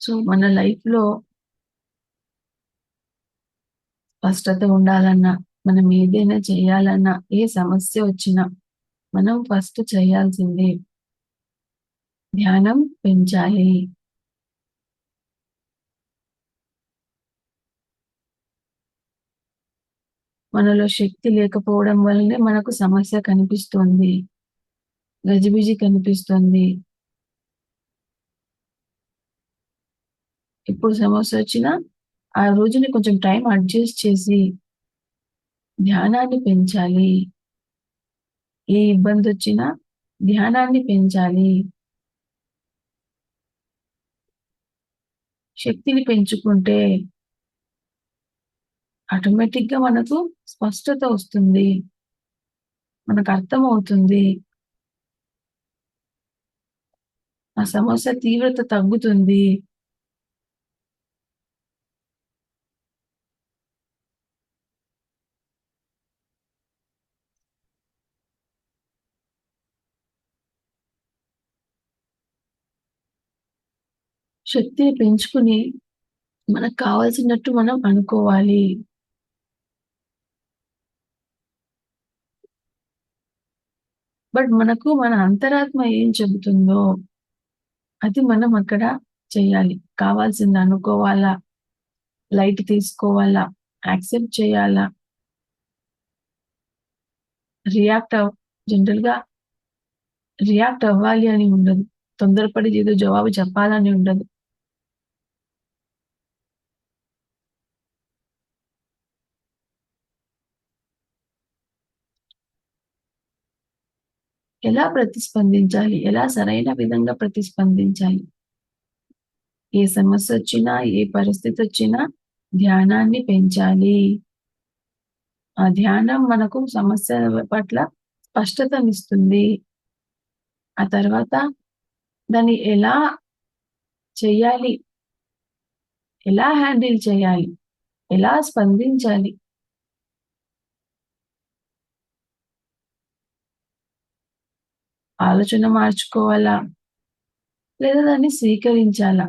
So, మన లైఫ్‌లో స్పష్టత ఉండాలన్నా, మనం ఏదైనా చేయాలన్నా, ఏ సమస్య వచ్చినా, మనం ఫస్ట్ చేయాల్సింది ధ్యానం పెంచాలి. మనలో శక్తి లేకపోవడం వల్లనే మనకు సమస్య కనిపిస్తుంది. గజిబిజి కనిపిస్తుంది. ఎప్పుడు సమస్యొచ్చినా, ఆ రోజుని కొంచెం టైం అడ్జస్ట్ చేసి ధ్యానాన్ని పెంచాలి. ఏ ఇబ్బంది వచ్చినా ధ్యానాన్ని పెంచాలి. శక్తిని పెంచుకుంటే ఆటోమేటిక్‌గా మనకు స్పష్టత వస్తుంది. మనకు అర్థమవుతుంది ఆ సమస్య తీవ్రత తగ్గుతుంది. శక్తిని పెంచుకుని, మనకు కావాల్సినట్టు మనం అనుకోవాలి. బట్ మనకు మన అంతరాత్మ ఏం చెబుతుందో, అది మనం అక్కడ చేయాలి. కావాల్సింది అనుకోవాలా, లైట్ తీసుకోవాలా, యాక్సెప్ట్ చేయాలా. రియాక్ట్ అవ్ జనరల్‌గా రియాక్ట్ అవ్వాలి అని ఉండదు. తొందరపడి ఏదో జవాబు చెప్పాలని ఉండదు. ఎలా ప్రతిస్పందించాలి? ఎలా సరైన విధంగా ప్రతిస్పందించాలి? ఏ సమస్య వచ్చినా ఏ పరిస్థితి వచ్చినా ధ్యానాన్ని పెంచాలి. ఆ ధ్యానం మనకు సమస్య పట్ల స్పష్టతనిస్తుంది. ఆ తర్వాత దాన్ని ఎలా చెయ్యాలి? ఎలా హ్యాండిల్ చేయాలి? ఎలా స్పందించాలి? ఆలోచన మార్చుకోవాలా? లేదా దాన్ని స్వీకరించాలా?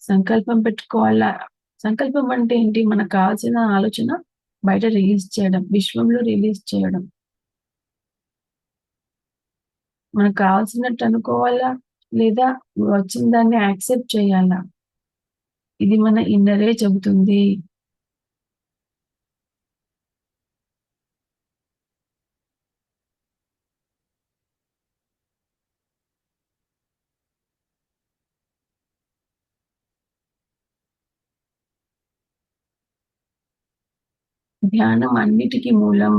సంకల్పం పెట్టుకోవాలా? సంకల్పం అంటే ఏంటి? మనకు కావాల్సిన ఆలోచన బయట రిలీజ్ చేయడం. విశ్వంలో రిలీజ్ చేయడం. మనకు కావాల్సినట్టు అనుకోవాలా? లేదా వచ్చిన దాన్ని యాక్సెప్ట్ చేయాలా? ఇది మన ఇన్నరే చెబుతుంది. ధ్యానం అన్నిటికి మూలం.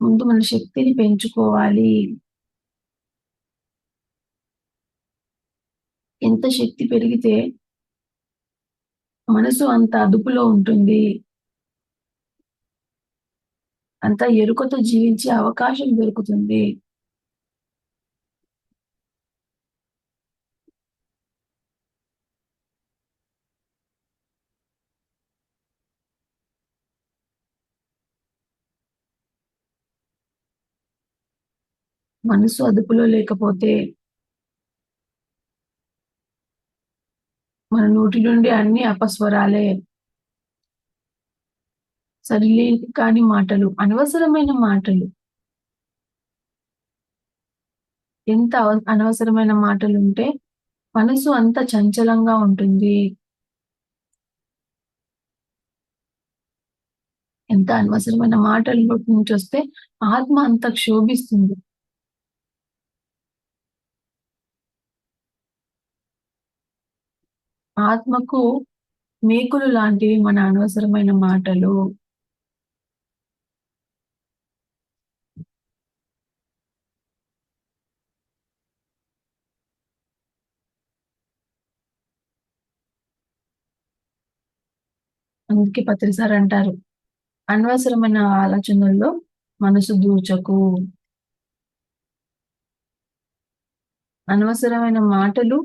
ముందు మన శక్తిని పెంచుకోవాలి. ఎంత శక్తి పెరిగితే మనసు అంత అదుపులో ఉంటుంది. అంత ఎరుకతో జీవించే అవకాశం దొరుకుతుంది. మనసు అదుపులో లేకపోతే మన నోటి నుండి అన్ని అపస్వరాలే. సరిలేని కాని మాటలు, అనవసరమైన మాటలు. ఎంత అవ అనవసరమైన మాటలుంటే, మనసు అంత చంచలంగా ఉంటుంది. ఎంత అనవసరమైన మాటలు నుంచి వస్తే ఆత్మ అంత క్షోభిస్తుంది. ఆత్మకు మేకులు లాంటివి మన అనవసరమైన మాటలు. అందుకే పత్రిసార్ అంటారు. అనవసరమైన ఆలోచనల్లో మనసు దూచకు అనవసరమైన మాటలు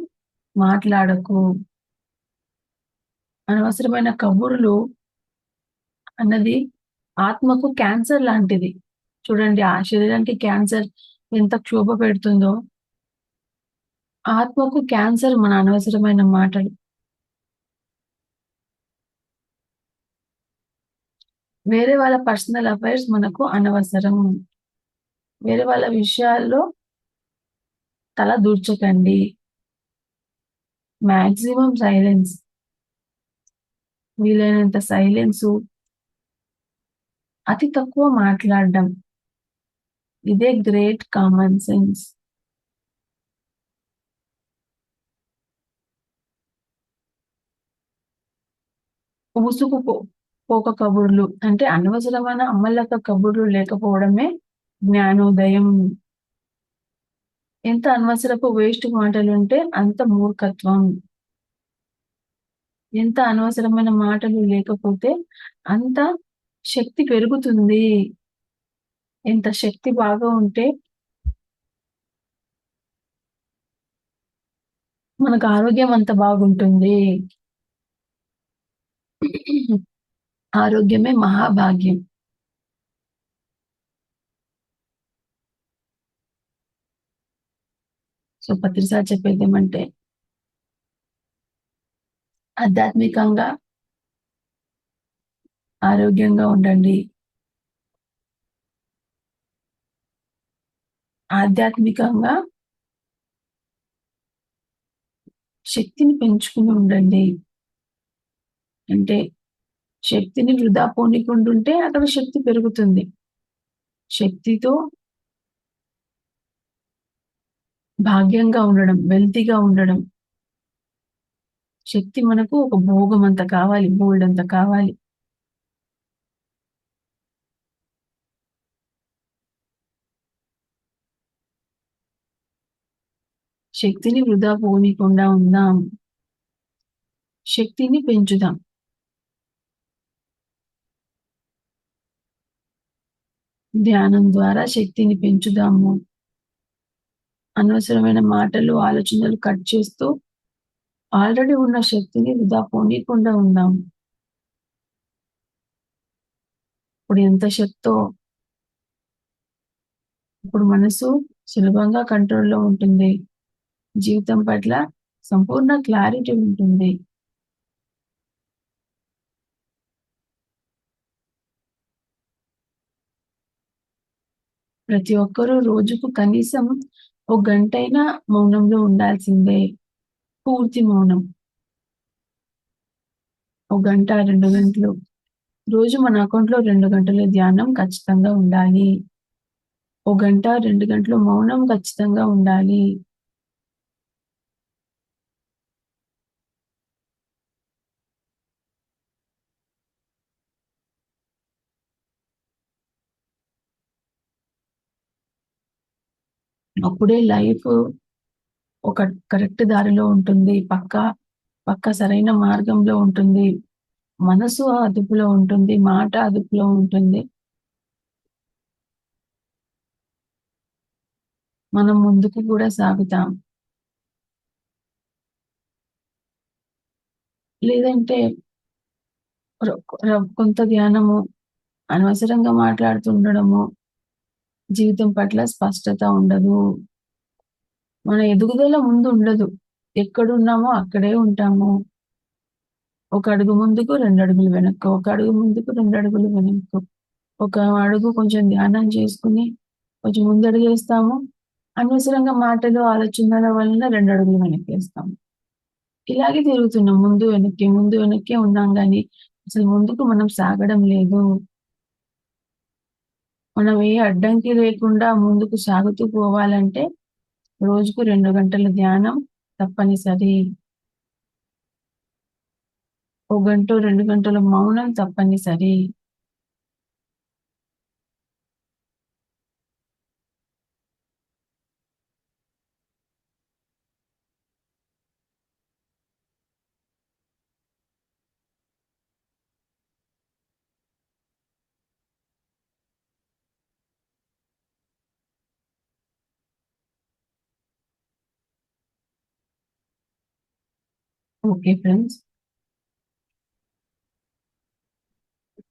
మాట్లాడకు. అనవసరమైన కబుర్లు అన్నది ఆత్మకు క్యాన్సర్ లాంటిది. చూడండి ఆ శరీరానికి క్యాన్సర్ ఎంత క్షోభ పెడుతుందో. ఆత్మకు క్యాన్సర్ మన అనవసరమైన మాటలు. వేరే వాళ్ళ పర్సనల్ అఫైర్స్ మనకు అనవసరం. వేరే వాళ్ళ విషయాల్లో తల దూర్చకండి. Maximum silence. వీలైనంత సైలెన్సు. అతి తక్కువ మాట్లాడడం. ఇదే గ్రేట్ కామన్ సెన్స్. ఊసుకు పో పోక కబుర్లు. అంటే అనవసరమైన అమ్మలక కబుర్లు లేకపోవడమే జ్ఞానోదయం. ఎంత అనవసరపు వేస్ట్ మాటలుంటే అంత మూర్ఖత్వం. ఎంత అనవసరమైన మాటలు లేకపోతే అంత శక్తి పెరుగుతుంది. ఎంత శక్తి బాగా ఉంటే మనకు ఆరోగ్యం అంత బాగుంటుంది. ఆరోగ్యమే మహాభాగ్యం. సో, పత్రిసారి చెప్పేది ఏమంటే ఆధ్యాత్మికంగా ఆరోగ్యంగా ఉండండి. ఆధ్యాత్మికంగా శక్తిని పెంచుకుని ఉండండి. అంటే శక్తిని వృధా పోనీకుంటుంటే అక్కడ శక్తి పెరుగుతుంది. శక్తితో భాగ్యంగా ఉండడం, వెల్తీగా ఉండడం. శక్తి మనకు ఒక భోగం అంత కావాలి. బోలెడంత కావాలి. శక్తిని వృధా పోనీకుండా ఉందాం. శక్తిని పెంచుదాం. ధ్యానం ద్వారా శక్తిని పెంచుదాము. అనవసరమైన మాటలు, ఆలోచనలు కట్ చేస్తూ ఆల్రెడీ ఉన్న శక్తిని వృధా పోనీకుండా ఉన్నాము ఇప్పుడు ఎంత శక్తో ఇప్పుడు మనసు సులభంగా కంట్రోల్‌లో ఉంటుంది. జీవితం పట్ల సంపూర్ణ క్లారిటీ ఉంటుంది. ప్రతి ఒక్కరూ రోజుకు కనీసం ఒక గంటైనా మౌనంలో ఉండాల్సిందే. పూర్తి మౌనం. ఒక గంట, రెండు గంటలు. రోజు మన అకౌంట్‌లో రెండు గంటల ధ్యానం ఖచ్చితంగా ఉండాలి. ఒక గంట, రెండు గంటలు మౌనం ఖచ్చితంగా ఉండాలి. అప్పుడే లైఫ్ ఒక కరెక్ట్ దారిలో ఉంటుంది. పక్క పక్క సరైన మార్గంలో ఉంటుంది. మనసు అదుపులో ఉంటుంది. మాట అదుపులో ఉంటుంది. మనం ముందుకు కూడా సాగుతాం. లేదంటే కొంత ధ్యానము, అనవసరంగా మాట్లాడుతుండడము, జీవితం పట్ల స్పష్టత ఉండదు. మన ఎదుగుదల ముందు ఉండదు. ఎక్కడున్నామో అక్కడే ఉంటాము. ఒక అడుగు ముందుకు, రెండు అడుగులు వెనక్కు. ఒక అడుగు ముందుకు, రెండు అడుగులు వెనక్కు. ఒక అడుగు కొంచెం ధ్యానం చేసుకొని, కొంచెం ముందడుగేస్తాము. అనవసరంగా మాటలు, ఆలోచనల వలన రెండు అడుగులు వెనక్కేస్తాము. ఇలాగే తిరుగుతున్నాం. ముందు వెనక్కి, ముందు వెనక్కే ఉన్నాం కానీ అసలు ముందుకు మనం సాగడం లేదు. మనం ఏ అడ్డంకి లేకుండా ముందుకు సాగుతూ పోవాలంటే, రోజుకు రెండు గంటల ధ్యానం తప్పనిసరి. ఓ గంట రెండు గంటల మౌనం తప్పనిసరి. Okay, friends.